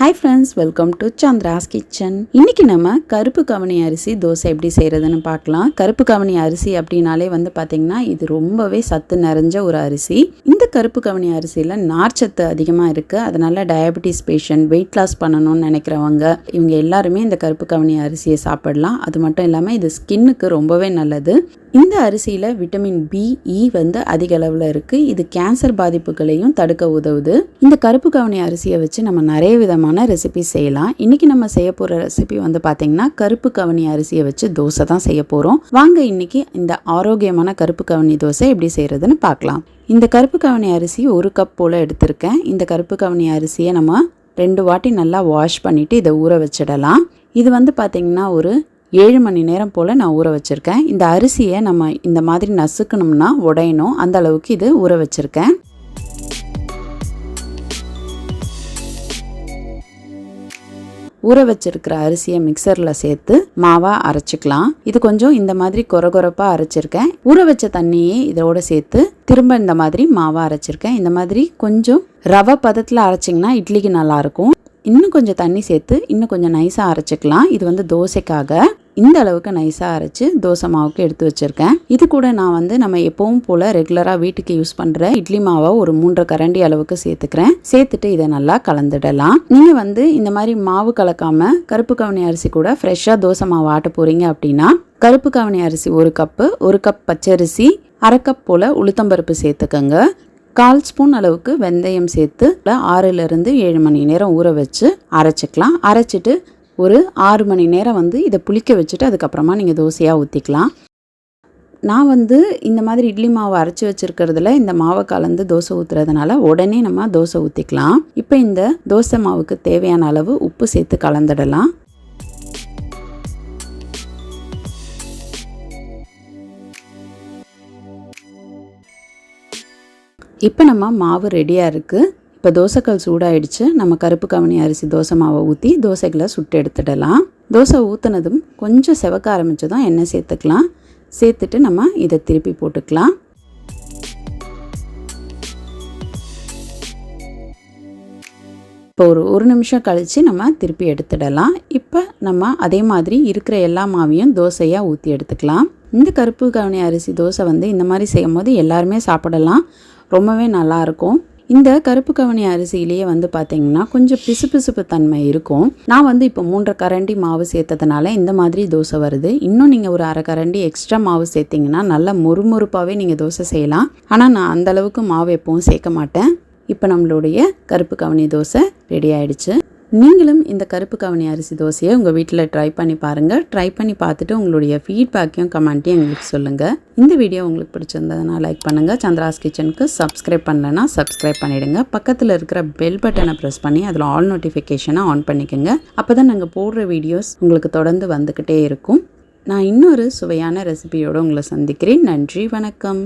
Hi friends welcome to Chandra's Kitchen இன்னைக்கு நம்ம கருப்பு கவனி அரிசி தோசை எப்படி செய்கிறதுன்னு பார்க்கலாம். கருப்பு கவனி அரிசி அப்படின்னாலே வந்து பார்த்திங்கன்னா இது ரொம்பவே சத்து நிறைஞ்ச ஒரு அரிசி. இந்த கருப்பு கவனி அரிசியில் நார்ச்சத்து அதிகமாக இருக்குது அதனால டயபெட்டிஸ் பேஷண்ட் வெயிட் லாஸ் பண்ணணும்னு நினைக்கிறவங்க இவங்க எல்லாருமே இந்த கருப்பு கவனி அரிசியை சாப்பிடலாம். அது மட்டும் இல்லாமல் இது ஸ்கின்னுக்கு ரொம்பவே நல்லது. இந்த அரிசியில் விட்டமின் பி இ e வந்து அதிக அளவில் இருக்குது இது கேன்சர் பாதிப்புகளையும் தடுக்க உதவுது. இந்த கருப்பு கவனி அரிசியை வச்சு நம்ம நிறைய விதமான ரெசிபி செய்யலாம். இன்றைக்கி நம்ம செய்ய போகிற ரெசிபி வந்து பார்த்திங்கன்னா கருப்பு கவனி அரிசியை வச்சு தோசை தான் செய்ய போகிறோம் வாங்க இன்னைக்கு இந்த ஆரோக்கியமான கருப்பு கவனி தோசை எப்படி செய்கிறதுன்னு பார்க்கலாம் இந்த கருப்பு கவனி அரிசி ஒரு கப் போல் எடுத்திருக்கேன். இந்த கருப்பு கவனி அரிசியை நம்ம ரெண்டு வாட்டி நல்லா வாஷ் பண்ணிவிட்டு இதை ஊற வச்சிடலாம். இது வந்து பார்த்திங்கன்னா ஒரு ஏழு மணி நேரம் போல் நான் ஊற வச்சுருக்கேன். இந்த அரிசியை நம்ம இந்த மாதிரி நசுக்கணும்னா உடையணும். அந்த அளவுக்கு இது ஊற வச்சுருக்கேன். ஊற வச்சிருக்கிற அரிசியை மிக்சரில் சேர்த்து மாவாக அரைச்சிக்கலாம். இது கொஞ்சம் இந்த மாதிரி கொரகொரப்பாக அரைச்சிருக்கேன். ஊற வச்ச தண்ணியே இதோட சேர்த்து திரும்ப இந்த மாதிரி மாவாக அரைச்சிருக்கேன். இந்த மாதிரி கொஞ்சம் ரவை பதத்தில் அரைச்சிங்கன்னா இட்லிக்கு நல்லாயிருக்கும் இன்னும் கொஞ்சம் தண்ணி சேர்த்து இன்னும் கொஞ்சம் நைஸாக அரைச்சிக்கலாம். இது வந்து தோசைக்காக. இந்த அளவுக்கு நைஸாக அரைச்சி தோசை மாவுக்கு எடுத்து வச்சுருக்கேன். இது கூட நான் வந்து நம்ம எப்பவும் போல் ரெகுலராக வீட்டுக்கு யூஸ் பண்ணுற இட்லி மாவை ஒரு மூன்றரை கரண்டி அளவுக்கு சேர்த்துக்கிறேன். சேர்த்துட்டு இதை நல்லா கலந்துடலாம். நீங்கள் வந்து இந்த மாதிரி மாவு கலக்காமல் கருப்பு கவனி அரிசி கூட ஃப்ரெஷ்ஷாக தோசை மாவு ஆட்ட போகிறீங்க அப்படின்னா கருப்பு கவனி அரிசி ஒரு கப்பு ஒரு கப் பச்சரிசி அரை கப் போல் உளுத்தம்பருப்பு சேர்த்துக்கோங்க. கால் ஸ்பூன் அளவுக்கு வெந்தயம் சேர்த்து ஆறுலேருந்து ஏழு மணி நேரம் ஊற வச்சு அரைச்சிக்கலாம். அரைச்சிட்டு ஒரு ஆறு மணி நேரம் வந்து இதை புளிக்க வச்சுட்டு அதுக்கப்புறமா நீங்கள் தோசையாக ஊற்றிக்கலாம் நான் வந்து இந்த மாதிரி இட்லி மாவு அரைச்சி வச்சுருக்கிறதுல இந்த மாவை கலந்து தோசை ஊற்றுறதுனால உடனே நம்ம தோசை ஊற்றிக்கலாம் இப்போ இந்த தோசை மாவுக்கு தேவையான அளவு உப்பு சேர்த்து கலந்துடலாம். இப்போ நம்ம மாவு ரெடியாக இருக்குது இப்போ தோசைக்கல் சூடாயிடுச்சு. நம்ம கருப்பு கவனி அரிசி தோசை மாவை ஊற்றி தோசைகளை சுட்டு எடுத்துடலாம். தோசை ஊற்றுனதும் கொஞ்சம் செவக்க ஆரம்பித்ததும் எண்ணெய் சேர்த்துக்கலாம். சேர்த்துட்டு நம்ம இதை திருப்பி போட்டுக்கலாம். இப்போ ஒரு ஒரு நிமிஷம் கழித்து நம்ம திருப்பி எடுத்துடலாம். இப்போ நம்ம அதே மாதிரி இருக்கிற எல்லா மாவையும் தோசையாக ஊற்றி எடுத்துக்கலாம். இந்த கருப்பு கவனி அரிசி தோசை வந்து இந்த மாதிரி செய்யும் போது எல்லாருமே சாப்பிடலாம். ரொம்பவே நல்லாயிருக்கும் இந்த கருப்பு கவனி அரிசியிலேயே வந்து பார்த்தீங்கன்னா கொஞ்சம் பிசுபிசுப்பு தன்மை இருக்கும். நான் வந்து இப்போ மூன்றரை கரண்டி மாவு சேர்த்ததுனால இந்த மாதிரி தோசை வருது. இன்னும் நீங்கள் ஒரு அரை கரண்டி எக்ஸ்ட்ரா மாவு சேர்த்திங்கன்னா நல்லா மொறுமொறுப்பாகவே நீங்கள் தோசை செய்யலாம். ஆனால் நான் அந்த அளவுக்கு மாவு எப்பவும் சேர்க்க மாட்டேன். இப்போ நம்மளுடைய கருப்பு கவனி தோசை ரெடி ஆயிடுச்சு. நீங்களும் இந்த கருப்பு கவனி அரிசி தோசையை உங்கள் வீட்டில் ட்ரை பண்ணி பாருங்கள் ட்ரை பண்ணி பார்த்துட்டு உங்களுடைய ஃபீட்பேக்கையும் கமெண்ட்டையும் எங்களுக்கு சொல்லுங்கள் இந்த வீடியோ உங்களுக்கு பிடிச்சிருந்ததுன்னா லைக் பண்ணுங்கள் சந்திராஸ் கிச்சனுக்கு சப்ஸ்கிரைப் பண்ணலைன்னா சப்ஸ்கிரைப் பண்ணிவிடுங்க பக்கத்தில் இருக்கிற பெல் பட்டனை ப்ரெஸ் பண்ணி அதில் ஆல் நோட்டிஃபிகேஷனை ஆன் பண்ணிக்கோங்க. அப்போ தான் நாங்கள் போடுற வீடியோஸ் உங்களுக்கு தொடர்ந்து வந்துக்கிட்டே இருக்கும். நான் இன்னொரு சுவையான ரெசிபியோடு உங்களை சந்திக்கிறேன். நன்றி வணக்கம்.